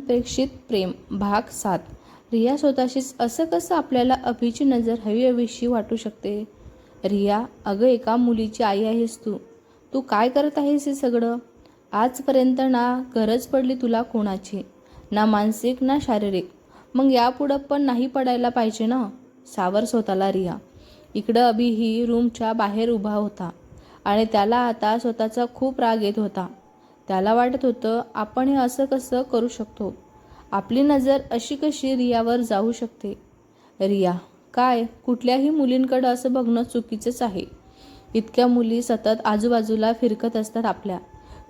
प्रेक्षित प्रेम भाग सात. रिया स्वतःशीच असं कसं आपल्याला अभिची नजर हवी हवीशी वाटू शकते? रिया अगं एका मुलीची आई आहेस तू. तू काय करत आहेस हे सगळं? आजपर्यंत ना गरज पडली तुला कोणाची? ना मानसिक ना शारीरिक. मग यापुढं पण नाही पडायला पाहिजे ना? सावर स्वतःला रिया. इकडं अभि ही रूमच्या बाहेर उभा होता. आणि त्याला आता स्वतःचा खूप राग येत होता. त्याला वाटत होतं आपण हे असं कसं करू शकतो? आपली नजर अशी कशी रियावर जाऊ शकते? रिया काय? कुठल्याही मुलींकडं असं बघणं चुकीचंच आहे. इतक्या मुली सतत आजूबाजूला फिरकत असतात आपल्या.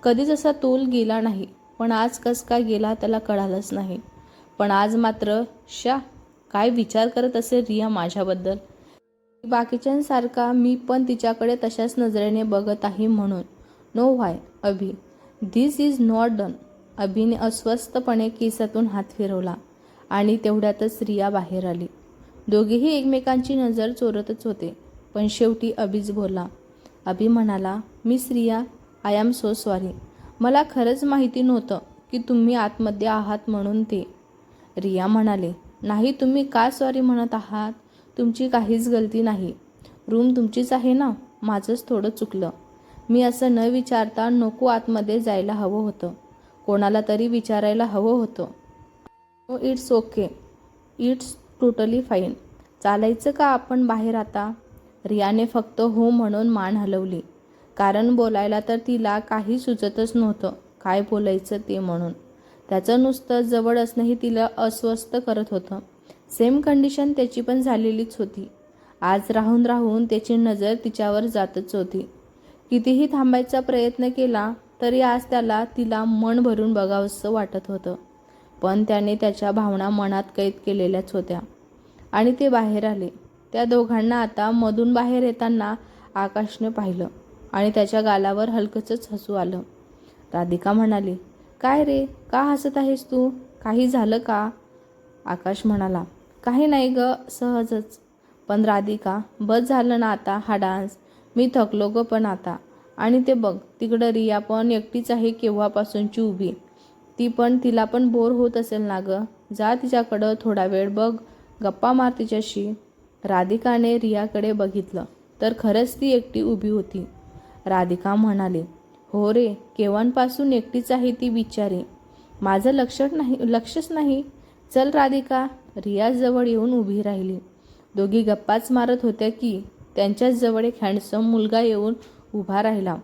कधीच असा तोल गेला नाही पण आज कस काय गेला त्याला कळालंच नाही. पण आज मात्र शा काय विचार करत असेल रिया माझ्याबद्दल? बाकीच्यांसारखा मी पण तिच्याकडे तशाच नजरेने बघत आहे म्हणून. No why Abhi. This is not done अभिने अस्वस्थपणे केसातून हात फिरवला आणि तेवढ्यातच रिया बाहेर आली. दोघेही एकमेकांची नजर चोरतच होते पण शेवटी अभिज बोलला अभि म्हणाला miss Riya I'm so sorry मला खरंच माहिती नव्हतं की तुम्ही आतमध्ये आहात म्हणून ते. रिया म्हणाले नाही तुम्ही का सॉरी म्हणत आहात? तुमची काहीच गलती नाही. रूम तुमचीच आहे ना? माझंच थोडं चुकलं. मी असं न विचारता नको आतमध्ये जायला हवं होतं. कोणाला तरी विचारायला हवं होतं. ओ it's okay it's totally fine चालायचं का आपण बाहेर आता? रियाने फक्त हो म्हणून मान हलवली. कारण बोलायला तर तिला काही सुचतच नव्हतं. काय बोलायचं ते म्हणून. त्याचं नुसतं जवळ असणंही तिला अस्वस्थ करत होतं. सेम कंडिशन त्याची पण झालेलीच होती. आज राहून राहून त्याची नजर तिच्यावर जातच होती. कितीही थांबायचा प्रयत्न केला तरी आज त्याला तिला मन भरून बघावंसं वाटत होतं. पण त्याने त्याच्या भावना मनात कैद केलेल्याच होत्या. आणि ते बाहेर आले. त्या दोघांना आता मधून बाहेर येताना आकाशने पाहिलं आणि त्याच्या गालावर हलकंच हसू आलं. राधिका म्हणाली काय रे का हसत आहेस तू? काही झालं का? आकाश म्हणाला काही नाही ग सहजच. पण राधिका बस झालं ना आता हा डान्स. मी थकलो ग पण आता. आणि ते बघ तिकडं रिया पण एकटीच आहे केव्हापासूनची उभी. ती पण तिला पण बोर होत असेल ना ग. जा तिच्याकडं थोडा वेळ बघ गप्पा मार तिच्याशी. राधिकाने रियाकडे बघितलं तर खरंच ती एकटी उभी होती. राधिका म्हणाली हो रे केव्हापासून एकटीच आहे ती बिचारी? माझं लक्ष नाही लक्षच नाही. चल राधिका. रियाजवळ येऊन उभी राहिली. दोघी गप्पाच मारत होत्या की त्यांच्याच जवळ एक हँडसम मुलगा येऊन उभा राहिला.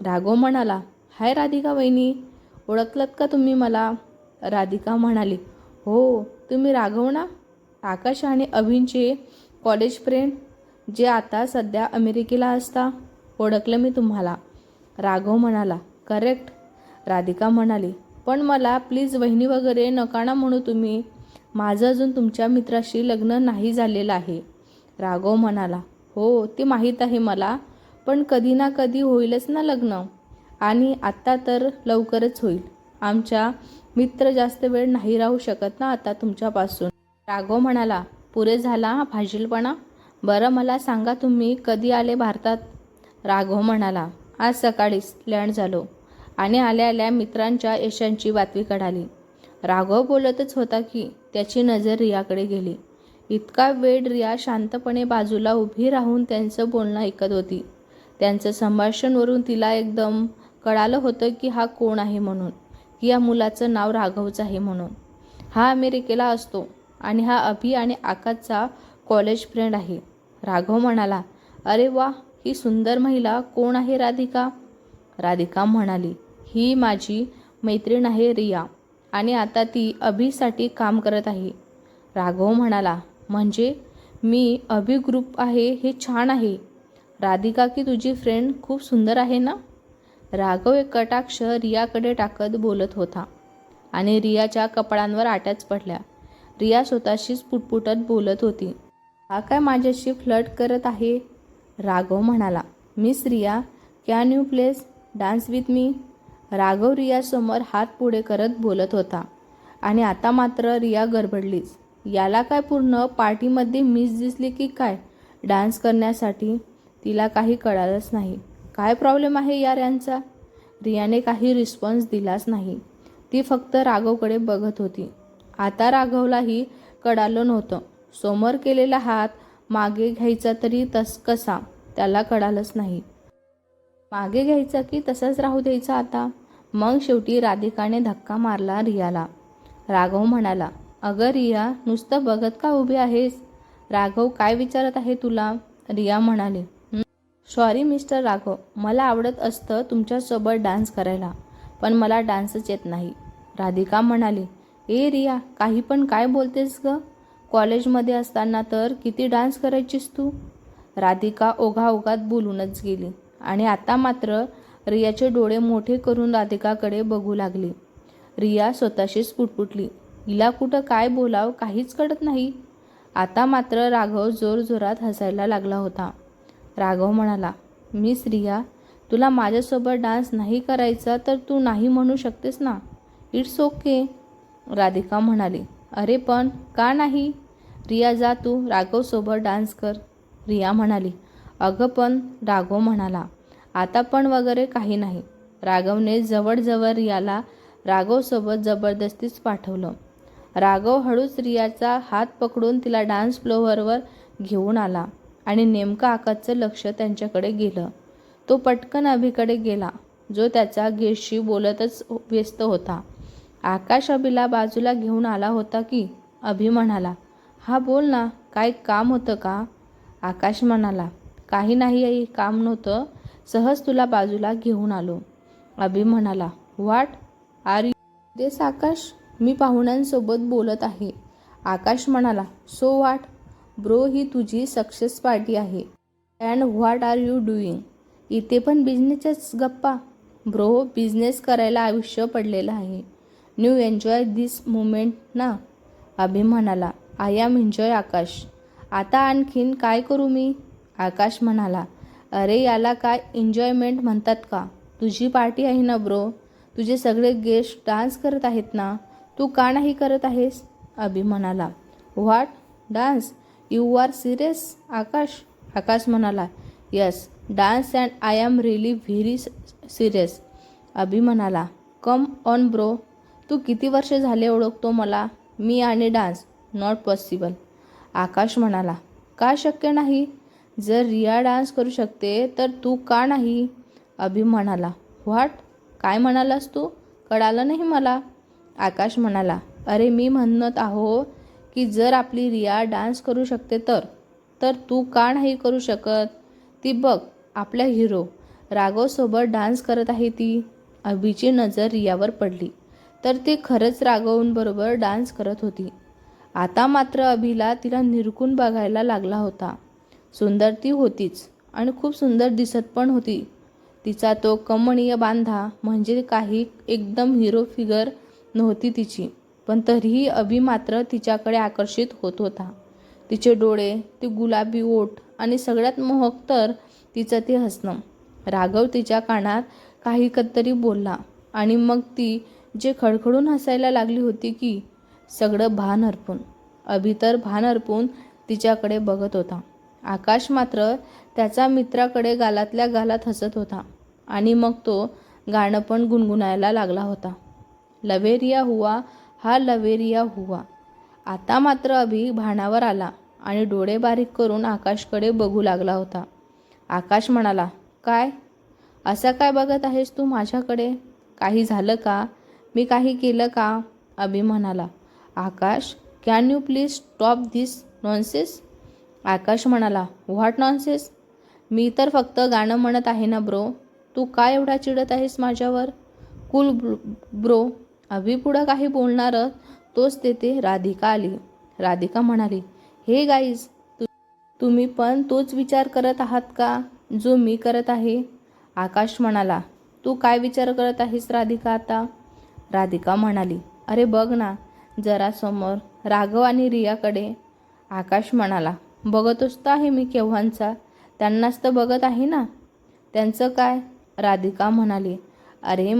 राघव म्हणाला हाय राधिका वहिनी ओळखलत का तुम्ही मला? राधिका म्हणाली हो तुम्ही राघव ना? आकाश आणि अभिनचे कॉलेज फ्रेंड जे आता सध्या अमेरिकेला असता ओळखलं मी तुम्हाला. राघव म्हणाला करेक्ट राधिका म्हणाली पण मला प्लीज वहिनी वगैरे नका ना म्हणू तुम्ही. माझं अजून तुमच्या मित्राशी लग्न नाही झालेलं आहे. राघव म्हणाला हो ते माहीत आहे मला पण कधी ना कधी होईलच ना लग्न. आणि आत्ता तर लवकरच होईल. आमच्या मित्र जास्त वेळ नाही राहू शकत ना आता तुमच्यापासून. राघव म्हणाला पुरे झाला भाजीलपणा? बरं मला सांगा तुम्ही कधी आले भारतात? राघव म्हणाला आज सकाळीच लँड झालो. आणि आल्या आल्या मित्रांच्या यशांची बातमी कढाली राघव बोलतच होता की त्याची नजर रियाकडे गेली. इतका वेळ रिया शांतपणे बाजूला उभी राहून त्यांचं बोलणं ऐकत होती. त्यांचं संभाषणवरून तिला एकदम कळालं होतं की हा कोण आहे म्हणून की या मुलाचं नाव राघवच आहे म्हणून. हा अमेरिकेला असतो आणि हा अभि आणि आकाशचा कॉलेज फ्रेंड आहे. राघव म्हणाला अरे वा ही सुंदर महिला कोण आहे राधिका? राधिका म्हणाली ही माझी मैत्रीण आहे रिया आणि आता ती अभिसाठी काम करत आहे. राघव म्हणाला म्हणजे मी अभि ग्रुप आहे हे छान आहे. राधिका की तुझी फ्रेंड खूप सुंदर आहे ना? राघव एक कटाक्ष रियाकडे टाकत बोलत होता. आणि रियाच्या कपड्यांवर आट्याच पडल्या. रिया स्वतःशीच पुटपुटत बोलत होती. हा काय माझ्याशी फ्लट करत आहे? राघव म्हणाला. Miss Riya can you please dance with me Raghav रियासमोर हात पुढे करत बोलत होता. आणि आता मात्र रिया गडबडलीच. याला काय पूर्ण पार्टीमध्ये मिस दिसली की काय? डान्स करण्यासाठी तिला काही कळालंच नाही. काय प्रॉब्लेम आहे यार यांचा? रियाने काही रिस्पॉन्स दिलाच नाही. ती फक्त राघवकडे बघत होती. आता राघवलाही कळालं नव्हतं. समोर केलेला हात मागे घ्यायचा तरी तस कसा? त्याला कळालंच नाही. मागे घ्यायचा की तसाच राहू द्यायचा आता? मग शेवटी राधिकाने धक्का मारला रियाला. राघव म्हणाला अगं रिया नुसतं बघत का उभी आहेस? राघव काय विचारत आहे तुला? रिया म्हणाली सॉरी मिस्टर राघव. मला आवडत असतं तुमच्यासोबत डान्स करायला पण मला डान्सच येत नाही. राधिका म्हणाली ए रिया काही पण काय बोलतेस ग? कॉलेजमध्ये असताना तर किती डान्स करायचीस तू? राधिका ओघाओघात बोलूनच गेली आणि आता मात्र रियाचे डोळे मोठे करून राधिकाकडे बघू लागली. रिया स्वतःशीच पुटपुटली हिला कुठं काय बोलाव काहीच कळत नाही. आता मात्र राघव जोरजोरात हसायला लागला होता. राघव म्हणाला मी रिया तुला माझ्यासोबत डान्स नाही करायचा तर तू नाही म्हणू शकतेस ना? It's okay. राधिका म्हणाली अरे पण का नाही? रिया जा तू राघवसोबत डान्स कर. रिया म्हणाली अगं पण राघव म्हणाला आता पण वगैरे काही नाही. राघवने जवळजवळ रियाला राघवसोबत जबरदस्तीच पाठवलं. राघव हळूच रियाचा हात पकडून तिला डान्स फ्लोअरवर घेऊन आला आणि नेमकं आकाशचं लक्ष त्यांच्याकडे गेलं. तो पटकन अभिकडे गेला. जो त्याच्या गेशशी बोलतच व्यस्त होता. आकाश अभिला बाजूला घेऊन आला होता की? अभि म्हणाला हा बोल ना काय काम होतं का? आकाश म्हणाला काही नाही आई काम नव्हतं. सहज तुला बाजूला घेऊन आलो. अभि म्हणाला वाट आर यू देस आकाश? मी पाहुण्यांसोबत बोलत आहे. आकाश म्हणाला सो वाट ब्रो ही तुझी सक्सेस पार्टी आहे. And what are you doing? इथे पण बिझनेसच्याच गप्पा. ब्रो बिझनेस करायला आयुष्य पडलेलं आहे. न्यू एन्जॉय दिस मुमेंट ना? अभि म्हणाला आय एम एन्जॉय आकाश. आता आणखीन काय करू मी? आकाश म्हणाला अरे याला काय एन्जॉयमेंट म्हणतात का? तुझी पार्टी आहे ना ब्रो? तुझे सगळे गेस्ट डान्स करत आहेत ना? तू का नाही करत आहेस? अभि म्हणाला. What dance you are serious Akash? Akash म्हणाला. Yes dance and I'm really very serious Abhi म्हणाला. कम ऑन ब्रो तू किती वर्ष झाले ओळखतो मला? मी आणि डान्स नॉट पॉसिबल आकाश म्हणाला. का शक्य नाही? जर रिया डान्स करू शकते तर तू का नाही? अभि म्हणाला. व्हॉट काय म्हणालास तू? कळालं नाही मला. आकाश म्हणाला अरे मी म्हणत आहो की जर आपली रिया डान्स करू शकते तर तर तू का नाही करू शकत? ती बघ आपल्या हिरो राघवसोबत डान्स करत आहे ती. अभिची नजर रियावर पडली. तर ती खरंच राघवूंबरोबर डान्स करत होती. आता मात्र अभिला तिला निरकून बघायला लागला होता. सुंदर ती होतीच आणि खूप सुंदर दिसत पण होती. तिचा तो कमणीय बांधा म्हणजे काही एकदम हिरो फिगर नव्हती तिची. पण तरीही अभि मात्र तिच्याकडे आकर्षित होत होता. तिचे डोळे ती गुलाबी ओठ आणि सगळ्यात मोहक तर तिचं ते हसणं. राघव तिच्या कानात काही कत्तरी बोलला आणि मग ती जे खडखडून हसायला लागली होती की सगळं भान हरपून. अभि तर भान हरपून तिच्याकडे बघत होता. आकाश मात्र त्याचा मित्राकडे गालातल्या गालात हसत होता आणि मग तो गाणं पण गुणगुणायला लागला होता. लवेरिया हुआ हा लवेरिया हुआ. आता मात्र अभि भानावर आला आणि डोळे बारीक करून आकाशकडे बघू लागला होता. आकाश म्हणाला काय? असं काय बघत आहेस तू माझ्याकडे? काही झालं का? मी काही केलं का? अभि म्हणाला Akash can you please stop this nonsense Akash म्हणाला व्हॉट नॉन्सेस मी तर फक्त गाणं म्हणत आहे ना ब्रो तू काय एवढा चिडत आहेस माझ्यावर? कुल ब्रो अभि पुढं काही बोलणारं? तोच तेथे राधिका आली. राधिका म्हणाली हे गाईज तु तुम्ही पण तोच विचार करत आहात का? जो मी करत आहे? आकाश म्हणाला तू काय विचार करत आहेस राधिका आता? राधिका म्हणाली अरे बघ ना जरा समोर राघव आणि रियाकडे. आकाश म्हणाला बघतोच तर आहे मी केव्हांचा? त्यांनाच तर बघत आहे ना? त्यांचं काय? राधिका म्हणाली अरे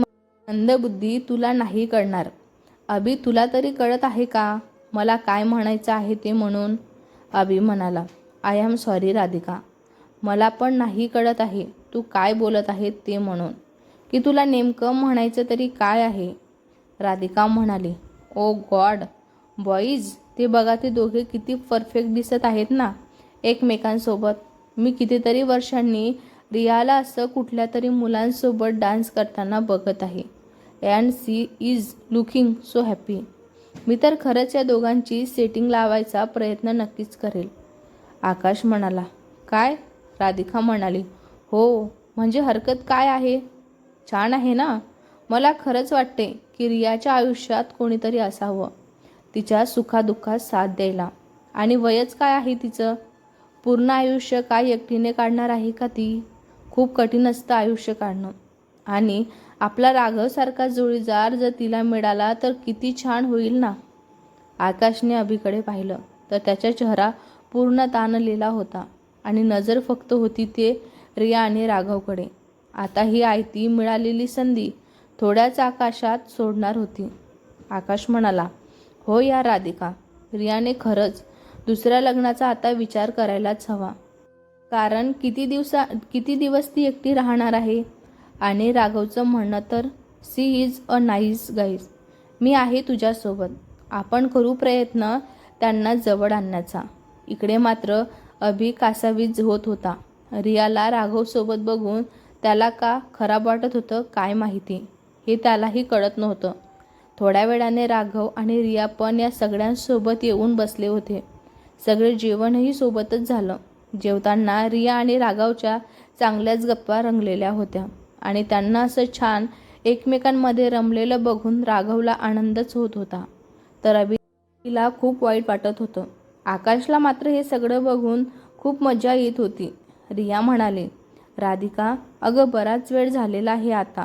मंदबुद्धी तुला नाही कळणार. अभि तुला तरी कळत आहे का? मला काय म्हणायचं आहे ते म्हणून? अभि म्हणाला आय एम सॉरी राधिका. मला पण नाही कळत आहे तू काय बोलत आहे ते म्हणून. की तुला नेमकं म्हणायचं तरी काय आहे? राधिका म्हणाली ओ गॉड बॉईज ते बघा ते दोघे किती परफेक्ट दिसत आहेत ना एकमेकांसोबत. मी कितीतरी वर्षांनी रियाला असं कुठल्या तरी मुलांसोबत डान्स करताना बघत आहे. And she is looking so happy मी तर खरंच या दोघांची सेटिंग लावायचा प्रयत्न नक्कीच करेल. आकाश म्हणाला काय? राधिका म्हणाली हो म्हणजे हरकत काय आहे? छान आहे ना? मला खरंच वाटते की रियाच्या आयुष्यात कोणीतरी असावं. तिच्या सुखादुःखात साथ द्यायला. आणि वयच काय आहे तिचं? पूर्ण आयुष्य काय एकटीने काढणार आहे का ती? खूप कठीण असतं आयुष्य काढणं. आणि आपला राघवसारखा जोडीदार जर तिला मिळाला तर किती छान होईल ना? आकाशने अभिकडे पाहिलं तर त्याचा चेहरा पूर्ण ताणलेला होता आणि नजर फक्त होती ते रिया आणि राघवकडे. आता ही आयती मिळालेली संधी थोड्याच आकाशात सोडणार होती. आकाश म्हणाला हो या राधिका रियाने खरंच दुसऱ्या लग्नाचा आता विचार करायलाच हवा. कारण किती दिवसा किती दिवस ती एकटी राहणार आहे? आणि राघवचं म्हणणं तर she is a nice guys. मी आहे तुझ्यासोबत. आपण करू प्रयत्न त्यांना जवळ आणण्याचा. इकडे मात्र अभि कासावीज होत होता. रियाला राघवसोबत बघून त्याला का खराब वाटत होतं काय माहिती हे त्यालाही कळत नव्हतं. थोड्या वेळाने राघव आणि रिया पण या सगळ्यांसोबत येऊन बसले होते. सगळे जेवणही सोबतच झालं. जेवताना रिया आणि राघवच्या चांगल्याच गप्पा रंगलेल्या होत्या. आणि त्यांना असं छान एकमेकांमध्ये रमलेलं बघून राघवला आनंदच होत होता. तर अभिला खूप वाईट वाटत होतं. आकाशला मात्र हे सगळं बघून खूप मजा येत होती. रिया म्हणाले राधिका अगं बराच वेळ झालेला आहे आता.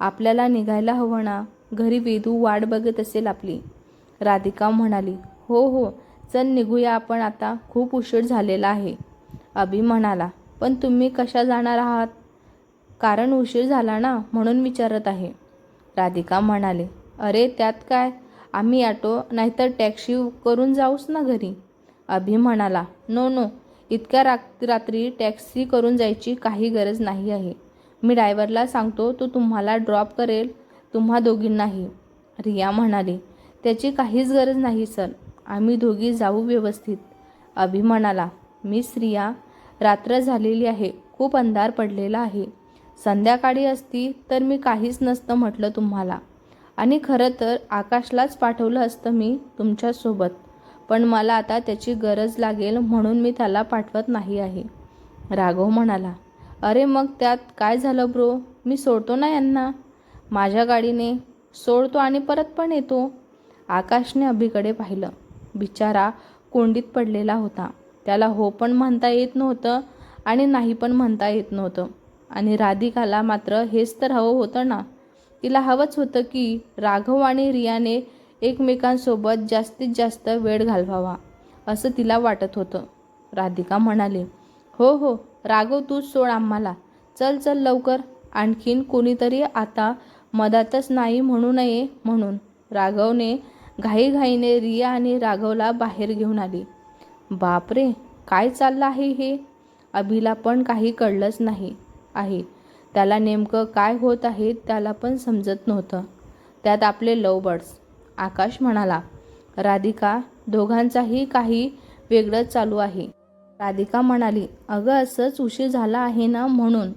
आपल्याला निघायला हवं ना? घरी वेदू वाट बघत असेल आपली. राधिका म्हणाली हो हो. चल निघूया आपण आता. खूप उशीर झालेला आहे. अभि म्हणाला पण तुम्ही कशा जाणार आहात? कारण उशीर झाला ना म्हणून विचारत आहे. राधिका म्हणाले अरे त्यात काय? आम्ही ॲटो नाहीतर टॅक्सी करून जाऊच ना घरी. अभि म्हणाला नो नो इतक्या रात रात्री टॅक्सी करून जायची काही गरज नाही आहे. मी ड्रायव्हरला सांगतो तो तुम्हाला ड्रॉप करेल तुम्हा दोघींनाही. रिया म्हणाली त्याची काहीच गरज नाही सर. आम्ही दोघी जाऊ व्यवस्थित. अभि म्हणाला मिस रिया रात्र झालेली आहे. खूप अंधार पडलेला आहे. संध्याकाळी असती तर मी काहीच नसतं म्हटलं तुम्हाला. आणि खरं तर आकाशलाच पाठवलं असतं मी तुमच्यासोबत. पण मला आता त्याची गरज लागेल म्हणून मी त्याला पाठवत नाही आहे. राघव म्हणाला अरे मग त्यात काय झालं ब्रो? मी सोडतो ना यांना? माझ्या गाडीने सोडतो आणि परत पण येतो? आकाशने अभिकडे पाहिलं. बिचारा कोंडीत पडलेला होता. त्याला हो पण म्हणता येत नव्हतं आणि नाही पण म्हणता येत नव्हतं. आणि राधिकाला मात्र हेच तर हवं होतं ना. तिला हवंच होतं की राघव आणि रियाने एकमेकांसोबत जास्तीत जास्त वेळ घालवावा असं तिला वाटत होतं. राधिका म्हणाली हो हो राघव तूच सोड आम्हाला. चल चल लवकर. आणखीन कोणीतरी आता मधातच नाही म्हणू नये म्हणून. राघवने घाईघाईने रिया आणि राघवला बाहेर घेऊन आली. बापरे काय चाललं आहे हे? अभिला पण काही कळलंच नाही. आहे. त्याला नेमकं काय होत आहे त्याला पण समजत नव्हतं. त्यात आपले लव बर्ड्स आकाश म्हणाला राधिका दोघांचाही काही वेगळंच चालू आहे. राधिका म्हणाली अगं असंच उशीर झाला आहे ना म्हणून.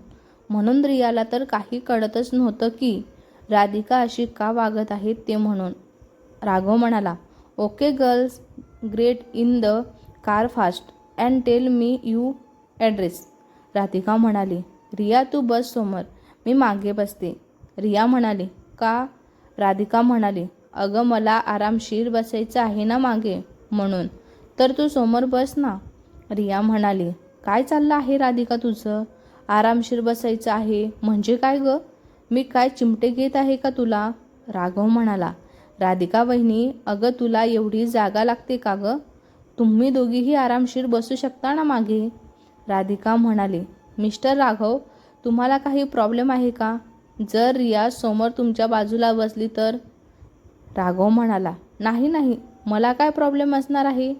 म्हणून रियाला तर काही कळतच नव्हतं की राधिका अशी का वागत आहे ते म्हणून. राघव म्हणाला okay girls great in the car fast and tell me you address. Radhika म्हणाली रिया तू बस समोर. मी मागे बसते. रिया म्हणाली का? राधिका म्हणाली अगं मला आरामशीर बसायचं आहे ना मागे. म्हणून तर तू समोर बस ना. रिया म्हणाली काय चाललं आहे राधिका तुझं? आरामशीर बसायचं आहे? म्हणजे काय गं? मी काय चिमटे घेत आहे का तुला? राघव म्हणाला राधिका वहिनी अगं तुला एवढी जागा लागते का गं? तुम्ही दोघीही आरामशीर बसू शकता ना मागे? राधिका म्हणाली मिस्टर राघव तुम्हाला काही प्रॉब्लेम आहे का? जर रिया समोर तुमच्या बाजूला बसली तर? राघव म्हणाला नाही नाही मला काय प्रॉब्लेम असणार आहे?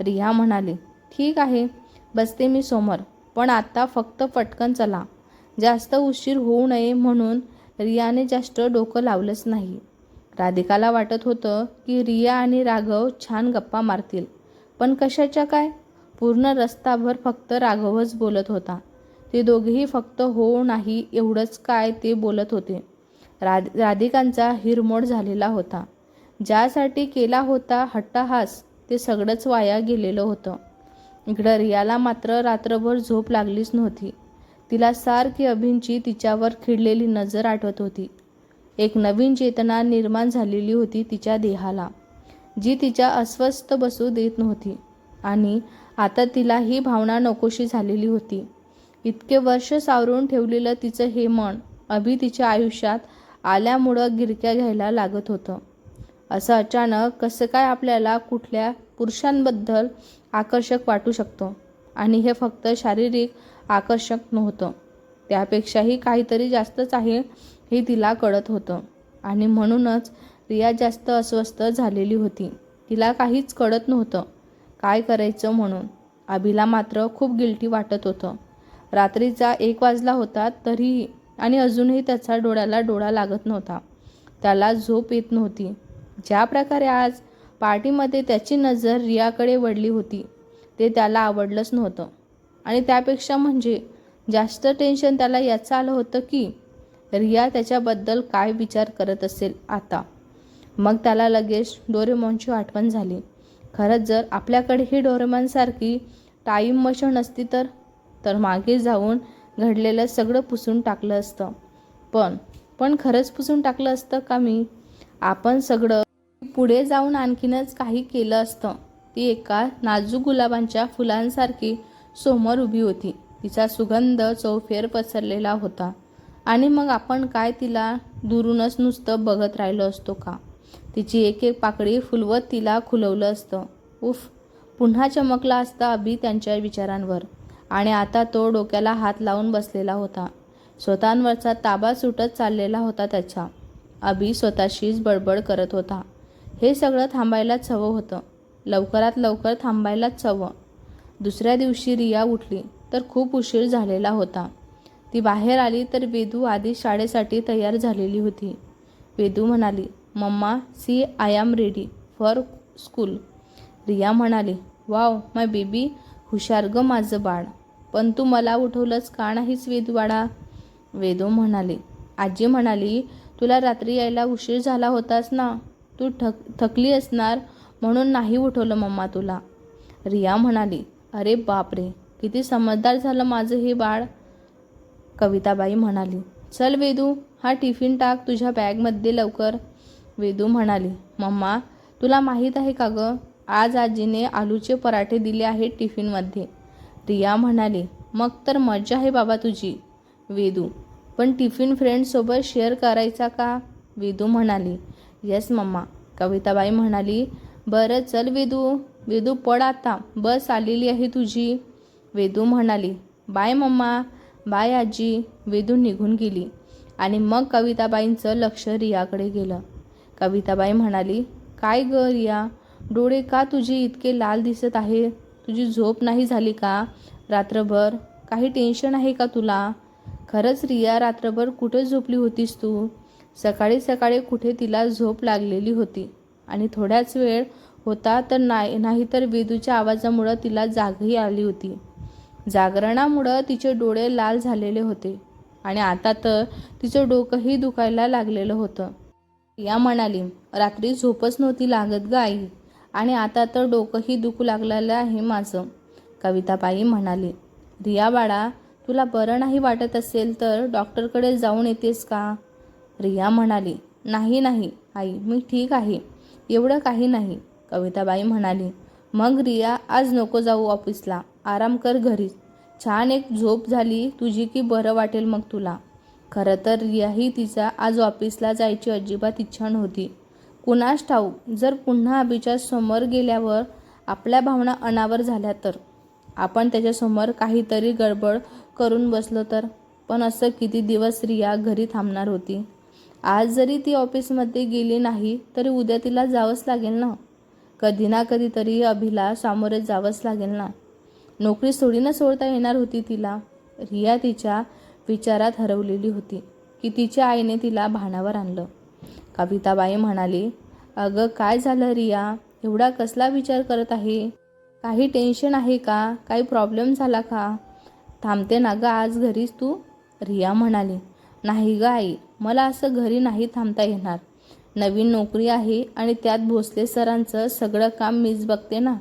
रिया म्हणाली ठीक आहे बसते मी समोर पण आत्ता फक्त पटकन चला. जास्त उशीर होऊ नये म्हणून रियाने जास्त डोकं लावलंच नाही. राधिकाला वाटत होतं की रिया आणि राघव छान गप्पा मारतील पण कशाच्या काय? पूर्ण रस्ताभर फक्त राघवच बोलत होता. ते दोघेही फक्त हो नाही एवढंच काय ते बोलत होते. राध राधिकांचा हिरमोड झालेला होता. ज्यासाठी केला होता हट्टहास ते सगळंच वाया गेलेलं होतं. इकडं रियाला मात्र रात्रभर झोप लागलीच नव्हती. तिला सारखी अभिंची तिच्यावर खिळलेली नजर आठवत होती. एक नवीन चेतना निर्माण झालेली होती तिच्या देहाला जी तिच्या अस्वस्थ बसू देत नव्हती. आणि आता तिला ही भावना नकोशी झालेली होती. इतके वर्ष सावरून ठेवलेलं तिचं हे मन अभि तिच्या आयुष्यात आल्यामुळं गिरक्या घ्यायला लागत होतं. असं अचानक कसं काय आपल्याला कुठल्या पुरुषांबद्दल आकर्षक वाटू शकतो? आणि हे फक्त शारीरिक आकर्षक नव्हतं. त्यापेक्षाही काहीतरी जास्तच आहे हे तिला कळत होतं. आणि म्हणूनच रिया जास्त अस्वस्थ झालेली होती. तिला काहीच कळत नव्हतं. काय करायचं म्हणून? अभिला मात्र खूप गिल्टी वाटत होतं. रात्रीचा एक वाजला होता तरीही आणि अजूनही त्याचा डोळ्याला डोळा लागत नव्हता. त्याला झोप येत नव्हती. ज्या प्रकारे आज पार्टीमध्ये त्याची नजर रियाकडे वळली होती ते त्याला आवडलंच नव्हतं. आणि त्यापेक्षा म्हणजे जास्त टेन्शन त्याला याचं आलं होतं की रिया त्याच्याबद्दल काय विचार करत असेल आता? मग त्याला लगेच डोरेमॉनची आठवण झाली. खरंच जर आपल्याकडे ही डोरेमॉनसारखी टाईम मशीन असती तर तर मागे जाऊन घडलेलं सगळं पुसून टाकलं असतं. पण पण खरंच पुसून टाकलं असतं का मी? आपण सगळं पुढे जाऊन आणखीनच काही केलं असतं. ती एका नाजूक गुलाबांच्या फुलांसारखी समोर उभी होती. तिचा सुगंध चौफेर पसरलेला होता. आणि मग आपण काय तिला दुरूनच नुसतं बघत राहिलो असतो का? तिची एक एक पाकळी फुलवत तिला खुलवलं असतं. उफ पुन्हा चमकला असता अभि त्यांच्या विचारांवर. आणि आता तो डोक्याला हात लावून बसलेला होता. स्वतःवरचा ताबा सुटत चाललेला होता त्याचा अभि स्वतःशीच बडबड करत होता. हे सगळं थांबायलाच हवं होतं. लवकरात लवकर थांबायलाच हवं. दुसऱ्या दिवशी रिया उठली तर खूप उशीर झालेला होता. ती बाहेर आली तर वेदू आधी शाळेसाठी तयार झालेली होती. वेदू म्हणाली mamma see I'm ready for school. Riya म्हणाली वाव माय बेबी हुशार ग माझं बाळ. पण तू मला उठवलंच का नाहीस वेदवाडा? वेदो म्हणाले. आजी म्हणाली तुला रात्री यायला उशीर झाला होतास ना? तू थक थकली असणार म्हणून नाही उठवलं मम्मा तुला. रिया म्हणाली अरे बापरे किती समजदार झालं माझं हे बाळ. कविताबाई म्हणाली चल वेदू हा टिफिन टाक तुझ्या बॅगमध्ये लवकर. वेदू म्हणाली मम्मा तुला माहीत आहे का गं? आज आजीने आलूचे पराठे दिले आहेत टिफिनमध्ये. रिया म्हणाली मग तर मज्जा आहे बाबा तुझी. वेदू पण टिफिन फ्रेंडसोबत शेअर करायचा का? वेदू म्हणाली येस मम्मा. कविताबाई म्हणाली बरं चल वेदू. वेदू पड आता. बस आलेली आहे तुझी. वेदू म्हणाली बाय मम्मा. बाय आजी. वेदू निघून गेली आणि मग कविताबाईंचं लक्ष रियाकडे गेलं. कविताबाई म्हणाली काय ग रिया? डोळे का तुझे इतके लाल दिसत आहे? तुझी झोप नाही झाली का? रात्रभर काही टेन्शन आहे का तुला? खरंच रिया रात्रभर कुठे झोपली होतीस तू? सकाळी सकाळी कुठे तिला झोप लागलेली होती? आणि थोड्याच वेळ होता तर नाही नाहीतर वेदूच्या आवाजामुळं तिला जागही आली होती. जागरणामुळं तिचे डोळे लाल झालेले होते. आणि आता तर तिचं डोकंही दुखायला लागलेलं होतं. या म्हणाली रात्री झोपच नव्हती लागत ग आई. आणि आता तर डोकंही दुखू लागलेलं आहे माझं. कविताबाई म्हणाली रिया बाळा तुला बरं नाही वाटत असेल तर डॉक्टरकडे जाऊन येतेस का? रिया म्हणाली नाही नाही आई मी ठीक आहे. एवढं काही नाही. कविताबाई म्हणाली मग रिया आज नको जाऊ ऑफिसला. आराम कर घरीच छान एक झोप झाली तुझी की बरं वाटेल मग तुला. खरं तर रियाही तिचा आज ऑफिसला जायची अजिबात इच्छा नव्हती. कुणास ठाऊक जर पुन्हा अभिच्या समोर गेल्यावर आपल्या भावना अनावर झाल्या तर? आपण त्याच्यासमोर काहीतरी गडबड करून बसलो तर? पण असं किती दिवस रिया घरी थांबणार होती? आज जरी ती ऑफिसमध्ये गेली नाही तरी उद्या तिला जावंच लागेल ना? कधी ना कधीतरी अभिला सामोरे जावंच लागेल ना? नोकरी सोडीनं सोडता येणार होती तिला? रिया तिच्या विचारात हरवलेली होती की तिच्या आईने तिला भानावर आणलं. कविताबाई म्हणाली अगं काय झालं रिया? एवढा कसला विचार करत आहे? काही टेन्शन आहे का? काही प्रॉब्लेम झाला का? थांबते ना गं आज घरीच तू? रिया म्हणाली नाही ग आई मला असं घरी नाही थांबता येणार. नवीन नोकरी आहे आणि त्यात भोसले सरांचं सगळं काम मीच बघते ना.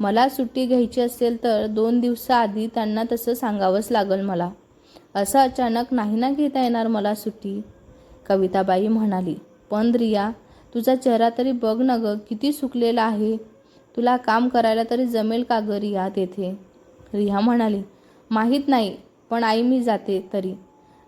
मला सुट्टी घ्यायची असेल तर दोन दिवसाआधी त्यांना तसं सांगावंच लागेल मला. असं अचानक नाही ना घेता येणार मला सुट्टी? कविताबाई म्हणाली पण रिया तुझा चेहरा तरी बघ ना गं किती सुकलेला आहे. तुला काम करायला तरी जमेल का गं रिया तेथे? रिया म्हणाली माहीत नाही पण आई मी जाते तरी.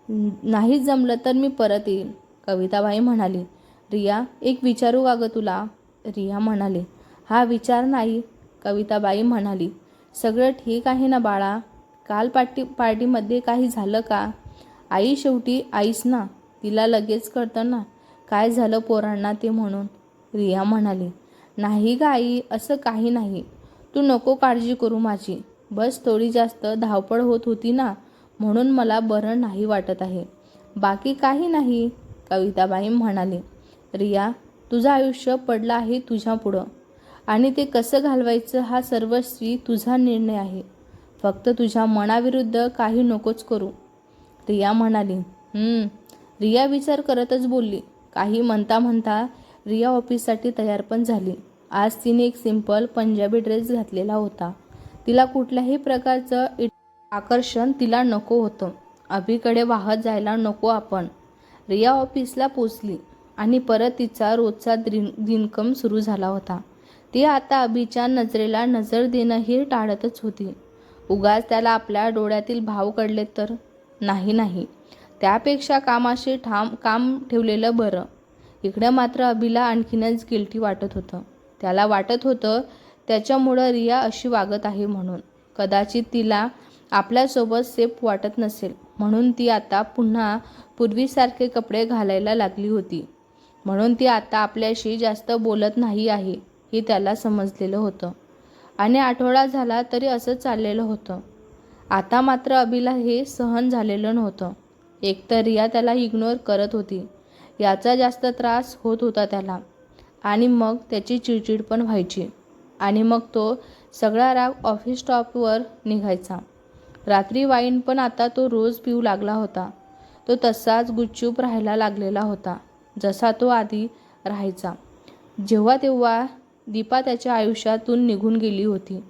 नाही जमलं तर मी परत येईल कविताबाई म्हणाली रिया एक विचारू का गं तुला? रिया म्हणाली हा विचार नाही. कविताबाई म्हणाली सगळं ठीक आहे ना बाळा? काल पार्टी पार्टीमध्ये काही झालं का? आई शेवटी आईस ना तिला लगेच कळतं ना. काय झालं पोरांना ते म्हणून? रिया म्हणाली नाही ग आई असं काही नाही. तू नको काळजी करू माझी. बस थोडी जास्त धावपळ होत होती ना म्हणून मला बरं नाही वाटत आहे. बाकी काही नाही कविताबाई म्हणाली. रिया तुझं आयुष्य पडलं आहे तुझ्या पुढं. आणि ते कसं घालवायचं हा सर्वस्वी तुझा निर्णय आहे. फक्त तुझ्या मनाविरुद्ध काही नकोच करू. रिया म्हणाली. रिया विचार करतच बोलली. काही म्हणता म्हणता रिया ऑफिससाठी तयार पण झाली. आज तिने एक सिंपल पंजाबी ड्रेस घातलेला होता. तिला कुठल्याही प्रकारचं आकर्षण तिला नको होतं. अभिकडे वाहत जायला नको आपण. रिया ऑफिसला पोचली आणि परत तिचा रोजचा दिन दिनकम सुरू झाला होता. ती आता अभिच्या नजरेला नजर देणंही टाळतच होती. उगाच त्याला आपल्या डोळ्यातील भाव कळले तर? नाही नाही. त्यापेक्षा कामाशी ठाम काम ठेवलेलं बरं. इकडं मात्र अभिला आणखीनच गिल्टी वाटत होतं. त्याला वाटत होतं त्याच्यामुळं रिया अशी वागत आहे म्हणून. कदाचित तिला आपल्यासोबत सेफ वाटत नसेल म्हणून ती आता पुन्हा पूर्वीसारखे कपडे घालायला लागली होती. म्हणून ती आता आपल्याशी जास्त बोलत नाही आहे हे त्याला समजलेलं होतं. आणि आठवडा झाला तरी असं चाललेलं होतं. आता मात्र अभिला हे सहन झालेलं नव्हतं. एकतर रिया त्याला इग्नोर करत होती. याचा जास्त त्रास होत होता त्याला. आणि मग त्याची चिडचिड पण व्हायची. आणि मग तो सगळा राग ऑफिस स्टॉपवर निघायचा. रात्री वाईन पण आता तो रोज पिऊ लागला होता. तो तसाच गुपचूप राहायला लागलेला होता. जसा तो आधी राहायचा. जेव्हा तेव्हा दीपा त्याच्या आयुष्यातून निघून गेली होती.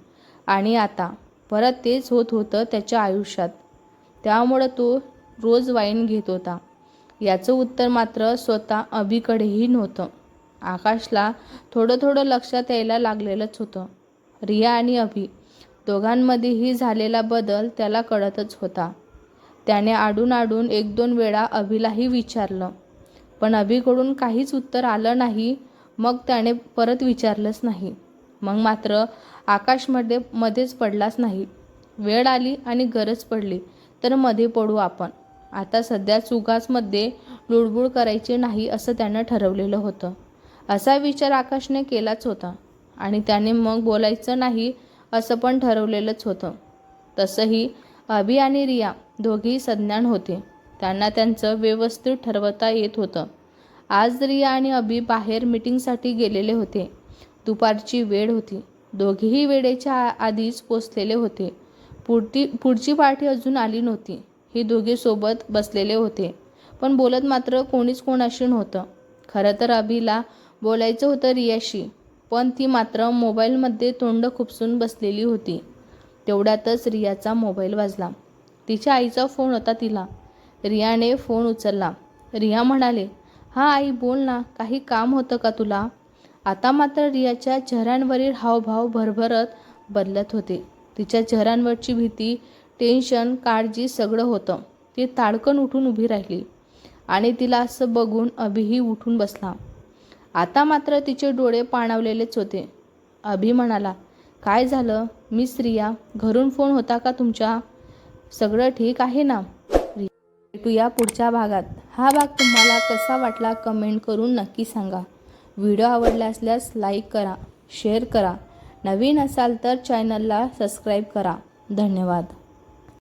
आणि आता परत तेच होत होतं त्याच्या आयुष्यात. त्यामुळं तो रोज वाईन घेत होता. याचं उत्तर मात्र स्वतः अभिकडेही नव्हतं. आकाशला थोडं थोडं लक्षात यायला लागलेलंच होतं. रिया आणि अभि दोघांमध्येही झालेला बदल त्याला कळतच होता. त्याने आडून आडून एक दोन वेळा अभिलाही विचारलं. पण अभिकडून काहीच उत्तर आलं नाही मग त्याने परत विचारलंच नाही. मग मात्र आकाशमध्ये मध्येच पडलाच नाही. वेळ आली आणि गरज पडली तर मध्ये पडू आपण. आता सध्या चुगासमध्ये लुडबुड करायची नाही असं त्यानं ठरवलेलं होतं. असा विचार आकाशने केलाच होता आणि त्याने मग बोलायचं नाही असं पण ठरवलेलंच होतं. तसंही अभि आणि रिया दोघेही संज्ञान होते. त्यांना त्यांचं व्यवस्थित ठरवता येत होतं. आज रिया आणि अभि बाहेर मिटिंगसाठी गेलेले होते. दुपारची वेळ होती. दोघेही वेळेच्या आधीच पोचलेले होते. पुढती पुढची पार्टी अजून आली नव्हती. ही दोघे सोबत बसलेले होते. पण बोलत मात्र कोणीच कोणाशी नव्हतं. खरं तर अभिला बोलायचं होतं रियाशी पण ती मात्र मोबाईलमध्ये तोंड खुपसून बसलेली होती. तेवढ्यातच रियाचा मोबाईल वाजला. तिच्या आईचा फोन होता तिला. रियाने फोन उचलला. रिया म्हणाले हा आई बोल ना काही काम होतं का तुला? आता मात्र रियाच्या चेहऱ्यांवरील हावभाव भरभरत बदलत होते. तिच्या चेहऱ्यांवरची भीती टेन्शन काळजी सगळं होतं. ती ताडकन उठून उभी राहिली आणि तिला असं बघून अभिही उठून बसला. आता मात्र तिचे डोळे पाणावलेलेच होते. अभि म्हणाला काय झालं? मी स्त्रिया घरून फोन होता का तुमच्या? सगळं ठीक आहे ना? भेटूया पुढच्या भागात. हा भाग तुम्हाला कसा वाटला कमेंट करून नक्की सांगा. व्हिडिओ आवडला असल्यास लाईक करा शेअर करा. नवीन असाल तर चॅनलला सबस्क्राईब करा. धन्यवाद.